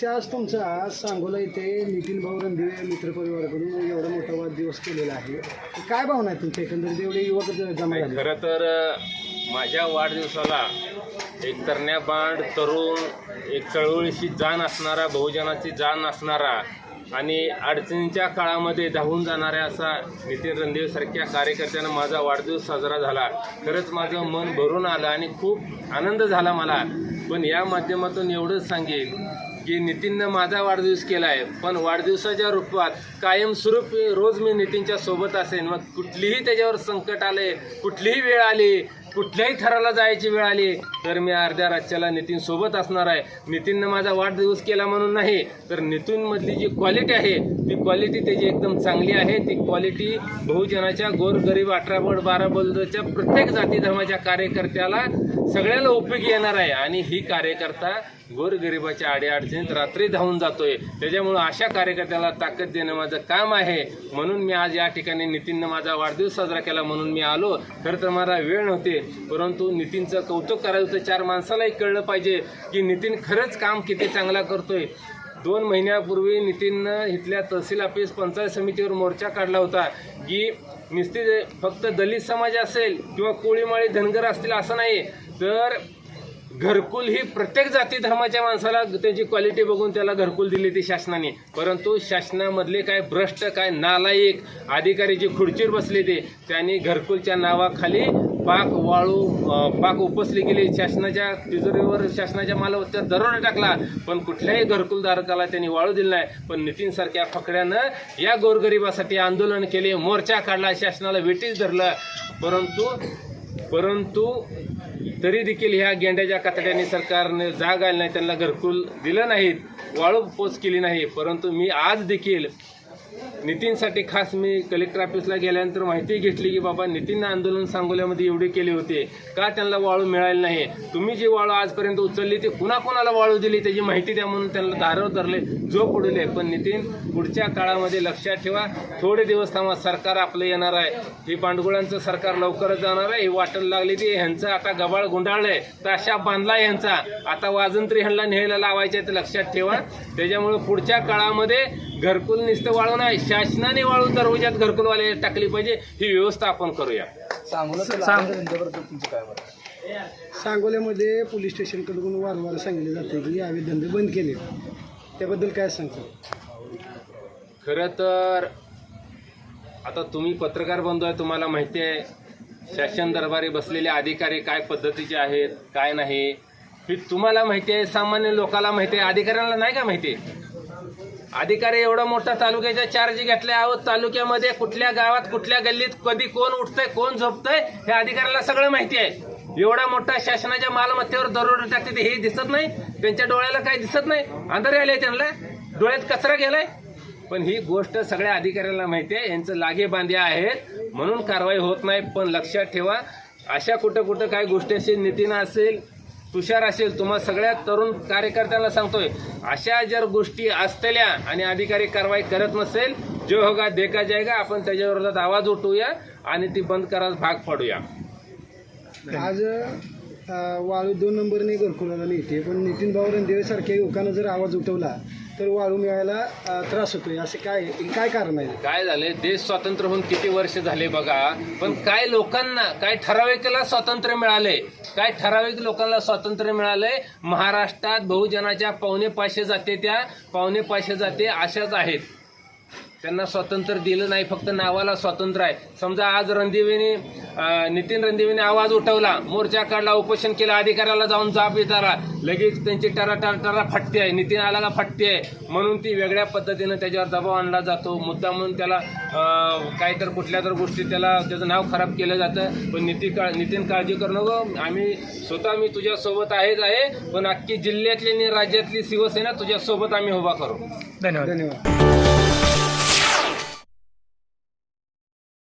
अध्यक्ष आज तुमचा सांगोला इथे नितीन भाऊ रणदिवे मित्रपरिवाराकडून एवढा मोठा वाढदिवस केलेला आहे. काय भावना आहे तुमच्या एकंदरीत म्हणजे एवढे युवक जमा झाले. खरं तर माझ्या वाढदिवसाला एक तरण्याबांड तरुण एक चळवळीची जाण असणारा बहुजनाची जाण असणारा आणि अडचणीच्या काळामध्ये धावून जाणाऱ्या असा नितीन रणदेवसारख्या कार्यकर्त्यांना कार्यकर्त्यानं माझा वाढदिवस साजरा झाला. खरंच माझं मन भरून आलं आणि खूप आनंद झाला मला. पण या माध्यमातून एवढंच सांगेन की नितीननं माझा वाढदिवस केला आहे. पण वाढदिवसाच्या रूपात कायमस्वरूपी रोज मी नितीनच्या सोबत असेन. मग कुठलीही त्याच्यावर संकट आले कुठलीही वेळ आली कुठल्याही थराला जायची वेळ आली तर मी अर्ध्या राज्याला नितीन सोबत असणार आहे. नितीननं माझा वाढदिवस केला म्हणून नाही तर नितीनमधली जी क्वालिटी आहे ती क्वालिटी त्याची एकदम चांगली आहे. ती क्वालिटी बहुजनाच्या गोरगरीब अठरा बोर्ड बारा बोलच्या प्रत्येक जाती धर्माच्या कार्यकर्त्याला सगळ्याला उपयोगी येणार आहे. आणि ही कार्यकर्ता गोरगरिबाच्या अडीअडचणीत रात्री धावून जातोय. त्याच्यामुळं अशा कार्यकर्त्याला ताकद देणं माझं काम आहे. म्हणून मी आज या ठिकाणी नितीननं माझा वाढदिवस साजरा केला. म्हणून मी आलो. खरं तर मला वेळ नव्हते. परंतु नितीनचं कौतुक करायचं होतं. चार माणसालाही कळलं पाहिजे की नितीन खरंच काम किती चांगला करतोय. दोन महिन्यापूर्वी नितीननं इथल्या तहसील ऑफिस पंचायत समितीवर मोर्चा काढला होता. की नुसती फक्त दलित समाज असेल किंवा कोळीमाळी धनगर असतील असं नाही तर घरकुल ही प्रत्येक जाती धर्माच्या माणसाला त्याची क्वालिटी बघून त्याला घरकुल दिली ती शासनाने. परंतु शासनामधले काय भ्रष्ट काय नालायक अधिकारी जे खुर्चीवर बसले ते त्यांनी घरकुलच्या नावाखाली पाक वाळू पाक उपसली गेली. शासनाच्या तिजोरीवर शासनाच्या मालमत्तेवर दरोडा टाकला. पण कुठल्याही घरकुलधारकाला त्यांनी वाळू दिला नाही. पण नितीनसारख्या फकड्यानं या गोरगरिबासाठी आंदोलन केले मोर्चा काढला शासनाला वेटीस धरलं. परंतु परंतु तरी देखील ह्या गेंड्याच्या कातड्याने सरकारने जाग आली नाही त्यांना घरकुल दिलं नाहीत वाळू पोच केली नाही. परंतु मी आज देखील नितीनसाठी खास मी कलेक्टर ऑफिसला गेल्यानंतर माहिती घेतली की बाबा नितीन आंदोलन सांगोल्यामध्ये एवढे केले होते. का त्यांना वाळू मिळाली नाही? तुम्ही जी वाळू आजपर्यंत उचलली ती कुणाकुणाला वाळू दिली? त्याची माहिती द्या म्हणून त्यांना दारव धरले जो पुढले पण नितीन पुढच्या काळामध्ये लक्षात ठेवा थोडे दिवस थांबा सरकार आपलं येणार आहे. हे पांडुगुळांचं सरकार लवकरच जाणार आहे. हे वाटण लागली ती. ह्यांचं आता गबाळ गुंडाळलंय. ताशा बांधला ह्यांचा. आता वाजंत्री ह्यांना न्यायला लावायचे ते लक्षात ठेवा. त्याच्यामुळे पुढच्या काळामध्ये घरकुल नुसतं वाळू नाही शासनाने वाळू दरवाजात घरकुलवाले टाकली पाहिजे. ही व्यवस्था आपण करूया सांगोल्यामध्ये पोलीस स्टेशनकडून वारंवार सांगितले जाते की यावे धंदे बंद केले. त्याबद्दल काय सांगतो? खरं तर आता तुम्ही पत्रकार बंधू आहे तुम्हाला माहिती आहे शासन दरबारी बसलेले अधिकारी काय पद्धतीचे आहेत काय नाही. हे तुम्हाला माहिती आहे सामान्य लोकाला माहिती आहे अधिकाऱ्यांना नाही का माहिती अधिकारी एवढा मोठा तालुक्याच्या चार्ज घेतल्या. आहोत तालुक्यामध्ये कुठल्या गावात कुठल्या गल्लीत कधी कोण उठतंय कोण झोपतंय हे अधिकाऱ्याला सगळं माहिती आहे. एवढा मोठा शासनाच्या मालमत्तेवर दरोडे टाकते हे दिसत नाही. त्यांच्या डोळ्याला काही दिसत नाही. अंधारे आले त्यांना. डोळ्यात कचरा गेलाय. पण ही गोष्ट सगळ्या अधिकाऱ्यांना माहिती आहे. यांचं लागे बांधे आहेत म्हणून कारवाई होत नाही पण लक्षात ठेवा. अशा कुठं कुठं काय गोष्टी असेल नितीनं असेल तुषार असेल तुम्हाला सगळ्या तरुण कार्यकर्त्यांना सांगतोय अशा जर गोष्टी असलेल्या आणि अधिकारी कारवाई करत नसेल जो होगा देखा जायगा आपण त्याच्याविरोधात आवाज उठवूया आणि ती बंद करायला भाग पाडूया. आज वाळू दोन नंबरने घरकुलाला मिळते पण नितीन भाऊ रणदेवे सारख्या युवकानं जर आवाज उठवला तर वाळू मिळायला अं, त्रास होतोय. असे काय काय कारण आहे? काय झाले देश स्वातंत्र्य होऊन किती वर्ष झाले बघा. पण काय लोकांना काय ठराविकला स्वातंत्र्य मिळाले काय ठराविक लोकांना स्वातंत्र्य मिळालंय? महाराष्ट्रात बहुजनाच्या पावणे पाचशे जाते त्या पावणे पाचशे जाते अशाच आहेत. त्यांना स्वातंत्र्य दिलं नाही फक्त नावाला स्वातंत्र्य आहे. समजा आज रणदिवेने नितीन रणदिवेने आवाज उठवला मोर्चा काढला उपोषण केलं अधिकाऱ्याला जाऊन जाब विचारा लगेच त्यांची टरा टरा टरा फटते आहे. नितीन आला का फटते आहे? म्हणून ती वेगळ्या पद्धतीनं त्याच्यावर दबाव आणला जातो. मुद्दा म्हणून त्याला काही तर कुठल्या तर गोष्टी त्याला त्याचं नाव खराब केलं जातं. पण नितीन काळ नितीन काळजी करू नको. आम्ही स्वतः मी तुझ्यासोबत आहेच आहे. पण अख्खी जिल्ह्यातली आणि राज्यातली शिवसेना तुझ्यासोबत आम्ही उभा करू. धन्यवाद. धन्यवाद.